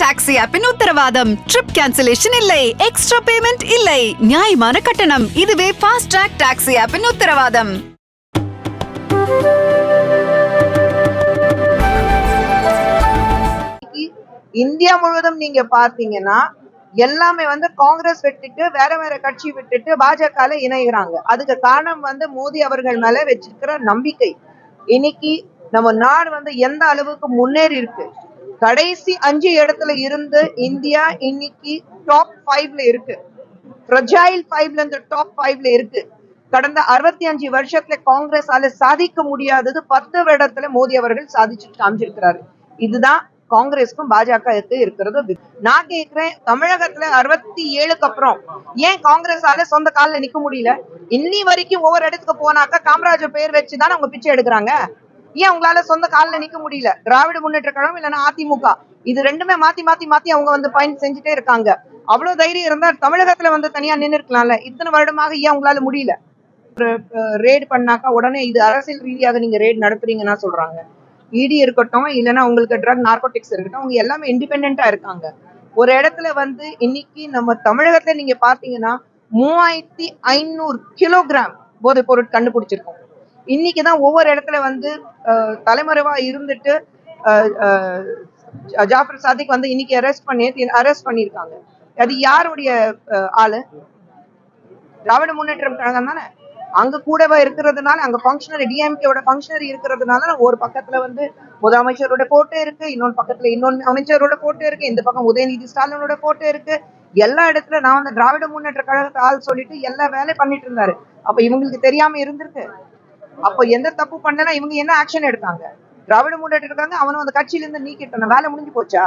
Taxi ஆப்பின் உத்தரவாதம். Trip cancellation இல்லை. எக்ஸ்ட்ரா பேமெண்ட் இல்லை. நியாயமான கட்டணம். இதுவே ஃபாஸ்ட் ட்ராக் டாக்ஸி ஆப்பின் உத்தரவாதம். இந்தியா முழுவதும் நீங்க பாத்தீங்கன்னா எல்லாமே வந்து காங்கிரஸ் விட்டுட்டு வேற வேற கட்சி விட்டுட்டு பாஜக இணைகிறாங்க. அதுக்கு காரணம் வந்து மோடி அவர்கள் மேல வச்சிருக்கிற நம்பிக்கை. இன்னைக்கு நம்ம நாடு வந்து எந்த அளவுக்கு முன்னேறி இருக்கு? கடைசி அஞ்சு இடத்துல இருந்து இந்தியா இன்னைக்கு டாப் ஃபைவ்ல இருக்கு. ஃப்ரஜைல் ஃபைவ்ல இருந்து டாப் ஃபைவ்ல இருக்கு. கடந்த அறுபத்தி அஞ்சு வருஷத்துல காங்கிரஸால சாதிக்க முடியாதது பத்து வருடத்துல மோடி அவர்கள் சாதிச்சு காமிச்சிருக்கிறாரு. இதுதான் காங்கிரஸ்க்கும் பாஜகவுக்கு இருக்கிறது. நான் கேக்குறேன் தமிழகத்துல அறுபத்தி ஏழுக்கு அப்புறம் ஏன் காங்கிரஸால சொந்த காலில் நிக்க முடியல? இன்னி வரைக்கும் ஒவ்வொரு இடத்துக்கு போனாக்கா காமராஜர் பேர் வச்சுதான் அவங்க பிச்சை எடுக்கிறாங்க. ஏன் உங்களால சொந்த காலில் நிக்க முடியல? திராவிட முன்னேற்ற கழகம் இல்லைன்னா அதிமுக. இது ரெண்டுமே மாத்தி மாத்தி மாத்தி அவங்க வந்து பயன் செஞ்சுட்டே இருக்காங்க. அவ்வளவு தைரியம் இருந்தா தமிழகத்துல வந்து தனியா நின்னு இருக்கலாம்ல. இத்தனை வருடமாக ஏன் உங்களால முடியல? ரேடு பண்ணாக்கா உடனே இது அரசியல் ரீதியாக நீங்க ரேட் நடத்துறீங்கன்னா சொல்றாங்க. இடி இருக்கட்டும் இல்லைன்னா உங்களுக்கு ட்ரக் நார்கோட்டிக்ஸ் இருக்கட்டும் அவங்க எல்லாமே இண்டிபெண்டா இருக்காங்க. ஒரு இடத்துல வந்து இன்னைக்கு நம்ம தமிழகத்துல நீங்க பாத்தீங்கன்னா மூவாயிரத்தி ஐநூறு கிலோகிராம் போதைப் பொருள் கண்டுபிடிச்சிருக்கோம். இன்னைக்கு தான் ஒவ்வொரு இடத்துல வந்து அஹ், தலைமறைவா இருந்துட்டு ஜாஃபர் சாதிக் வந்து இன்னைக்கு அரெஸ்ட் பண்ணி அரெஸ்ட் பண்ணியிருக்காங்க. அது யாருடைய ஆளு? திராவிட முன்னேற்றம் கழகம் தானே? அங்க கூடவா இருக்கிறதுனால அங்க ஃபங்க்ஷனரி டிஎம்கேவோட ஃபங்க்ஷனரி இருக்கிறதுனால ஒரு பக்கத்துல வந்து முதலமைச்சரோட போட்டோ இருக்கு இன்னொரு பக்கத்துல இன்னொன்று அமைச்சரோட போட்டோ இருக்கு இந்த பக்கம் உதயநிதி ஸ்டாலினோட போட்டோ இருக்கு. எல்லா இடத்துல நான் வந்து திராவிட முன்னேற்ற கழகத்தை ஆள் சொல்லிட்டு எல்லா வேலையும் பண்ணிட்டு இருந்தாரு. அப்ப இவங்களுக்கு தெரியாம இருந்திருக்கு. அப்போ எந்த தப்பு பண்ணனா இவங்க என்ன ஆக்ஷன் எடுத்தாங்க? திராவிட முன்னேற்ற இருக்காங்க அவனும் அந்த கட்சியில இருந்து நீக்கிட்டான. வேலை முடிஞ்சு போச்சா?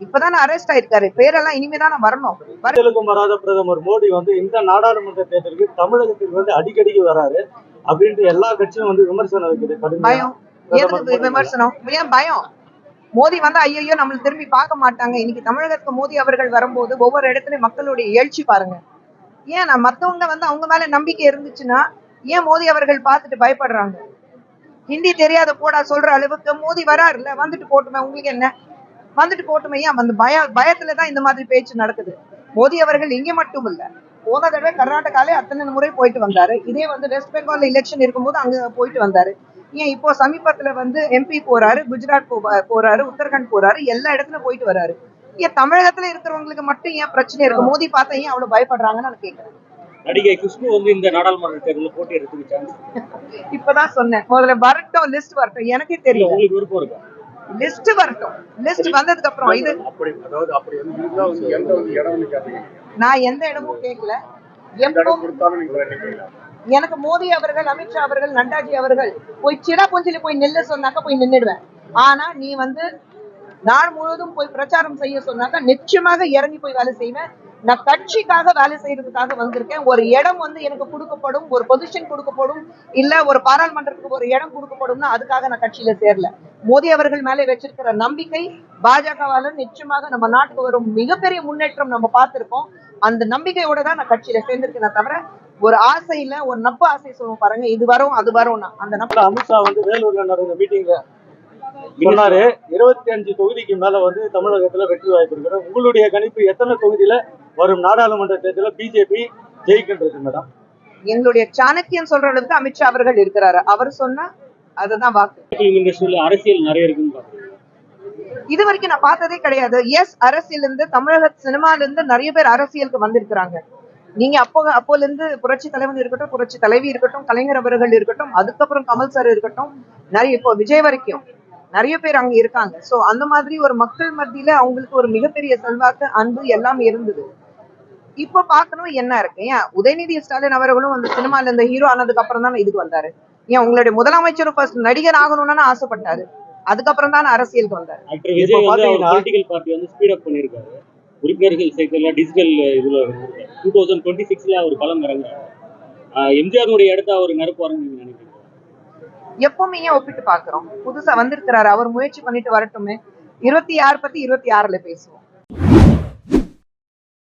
இப்பதானே அரெஸ்ட் ஆயிருக்காரு. பேரெல்லாம் இனிமேதானே வரணும். வர தேர்தலுக்கும் வராத பிரதமர் மோடி வந்து இந்த நாடாளுமன்ற தேர்தலுக்கு தமிழகத்துக்கு வந்து அடிக்கடிக்கு வராரு அப்படின்ட்டு எல்லா கட்சியும் வந்து விமர்சனம் கடுமையா. பயம். எதுக்கு விமர்சனம்? ஏன் பயம்? மோடி வந்து ஐயோ நம்மள திரும்பி பார்க்க மாட்டாங்க. இன்னைக்கு தமிழகத்துக்கு மோடி அவர்கள் வரும்போது ஒவ்வொரு இடத்துலயும் மக்களுடைய எழுச்சி பாருங்க. ஏன் மத்தவங்க வந்து அவங்க மேல நம்பிக்கை இருந்துச்சுன்னா ஏன் மோடி அவர்கள் பார்த்துட்டு பயப்படுறாங்க? ஹிந்தி தெரியாத போடா சொல்ற அளவுக்கு மோடி வராருல்ல? வந்துட்டு போட்டுமே உங்களுக்கு என்ன? வந்துட்டு போட்டுமே ஏன்? அந்த பய பயத்துல தான் இந்த மாதிரி பேச்சு நடக்குது. மோடி அவர்கள் இங்க மட்டும் இல்ல போன தடவை கர்நாடகாலே அத்தனை முறை போயிட்டு வந்தாரு. இதே வந்து வெஸ்ட் பெங்கால் எலெக்ஷன் இருக்கும்போது அங்க போயிட்டு வந்தாரு. ஏன் இப்போ சமீபத்துல வந்து எம்பி போறாரு குஜராத் போ- போறாரு உத்தரகாண்ட் போறாரு எல்லா இடத்துல போயிட்டு வராரு. ஏன் தமிழகத்துல இருக்கிறவங்களுக்கு மட்டும் ஏன் பிரச்சனை இருக்கு? மோதி பார்த்தா ஏன் அவ்வளவு பயப்படுறாங்கன்னு நான் கேட்கறேன். நடிகை குஷ்பு வந்து இந்த நாடாளுமன்ற தேர்தலில் போட்டியிடறதுக்கு சான்ஸ் இப்பதான் சொன்னேன். முதல்ல வரட்டும் லிஸ்ட் வரட்டும். எனக்கே தெரியல. உங்களுக்கு விருப்பம் இருக்கா? லிஸ்ட் வரட்டும். லிஸ்ட் வந்ததுக்கு அப்புறம் இது அப்படி அதாவது அப்படி வந்து இருந்தா வந்து எந்த வந்து இடம்னு கேட்டீங்க நான் எந்த இடமும் கேட்கல எனக்கு மோடி அவர்கள் அமித்ஷா அவர்கள் நட்டாஜி அவர்கள் போய் சிடாபுஞ்சில போய் நில்லு சொன்னாக்கா போய் நின்னுடுவேன். ஆனா நீ வந்து நாடு முழுவதும் போய் பிரச்சாரம் செய்ய சொன்னாக்கா நிச்சயமாக இறங்கி போய் வேலை செய்வேன். நான் கட்சிக்காக வேலை செய்யறதுக்காக வந்திருக்கேன். ஒரு இடம் வந்து எனக்கு கொடுக்கப்படும் ஒரு பொசிஷன் கொடுக்கப்படும் இல்ல ஒரு பாராளுமன்றத்துக்கு ஒரு இடம் கொடுக்கப்படும்னா அதுக்காக நான் கட்சியில சேரல. மோடி அவர்கள் மேலே வச்சிருக்கிற நம்பிக்கை பாஜகவால நிச்சயமாக நம்ம நாட்டுக்கு வரும் மிகப்பெரிய முன்னேற்றம் நம்ம பார்த்திருக்கோம். அந்த நம்பிக்கையோட தான் நான் கட்சியில சேர்ந்திருக்கேன் தவிர ஒரு ஆசை இல்ல ஒரு நப்பு ஆசை சொல்லுவோம் பாருங்க இது வரும் அது வரும்னா. அந்த நப்பு அமித்ஷா வந்து வேலூர்ல நடந்த மீட்டிங்ல சொன்னாரு. இருபத்தி அஞ்சு தொகுதிக்கு மேல வந்து தமிழகத்துல வெற்றி வாய்ப்பு இருக்கிற உங்களுடைய கணிப்பு எத்தனை தொகுதியில வரும்? நாடாளுமன்ற தேர்தலில் பிஜேபி ஜெயிக்கின்றது மேடம். எங்களுடைய சாணக்கியன் சொல்ற அளவுக்கு அமித்ஷா அவர்கள் இருக்கிறாரு. அவர் சொன்னா அதுதான் வாக்கு. இண்டஸ்ட்ரியில் அரசியல் நிறைய இருக்குன்னு இது வரைக்கும் நான் பார்த்ததே கிடையாது. எஸ் அரசியல் இருந்து தமிழக சினிமால இருந்து நிறைய பேர் அரசியலுக்கு வந்திருக்கிறாங்க. நீங்க அப்போ அப்போல இருந்து புரட்சி தலைவன் இருக்கட்டும் புரட்சி தலைவி இருக்கட்டும் கலைஞர் அவர்கள் இருக்கட்டும் அதுக்கப்புறம் கமல் சார் இருக்கட்டும் நிறைய இப்போ விஜய் வரைக்கும். நிறைய பேர் அங்க இருக்காங்க. சோ அந்த மாதிரி ஒரு மக்கள் மத்தியில அவங்களுக்கு ஒரு மிகப்பெரிய செல்வாக்கு அன்பு எல்லாம் இருந்தது. இப்ப பார்க்கணும் என்ன இருக்கு? ஏன் உதயநிதி ஸ்டாலின் அவர்களும் அந்த சினிமால இந்த ஹீரோ ஆனதுக்கு அப்புறம் தான் இதுக்கு வந்தாரு? ஏன் உங்களுடைய முதலமைச்சரும் ஃபர்ஸ்ட் நடிகர் ஆகணும்னு ஆசைப்பட்டாரு? அதுக்கப்புறம் தான் அரசியலுக்கு வந்தாரு? உறுப்பினர்கள் சேர்க்கல டிஜிட்டல் இதுல டூ தௌசண்ட் டுவெண்ட்டி சிக்ஸ்ல அவர் களம் இறங்குறாரு. எம்ஜிஆருடைய இடத்த அவர் நிரப்புவாருன்னு நீங்க நினைக்கிறீங்க எப்பவுமே ஏன் ஒப்பிட்டு பாக்குறோம் புதுசா வந்திருக்கிறாரு அவர் முயற்சி பண்ணிட்டு வரட்டுமே. இருபத்தி ஆறு பத்தி இருபத்தி ஆறுல பேசுவோம்.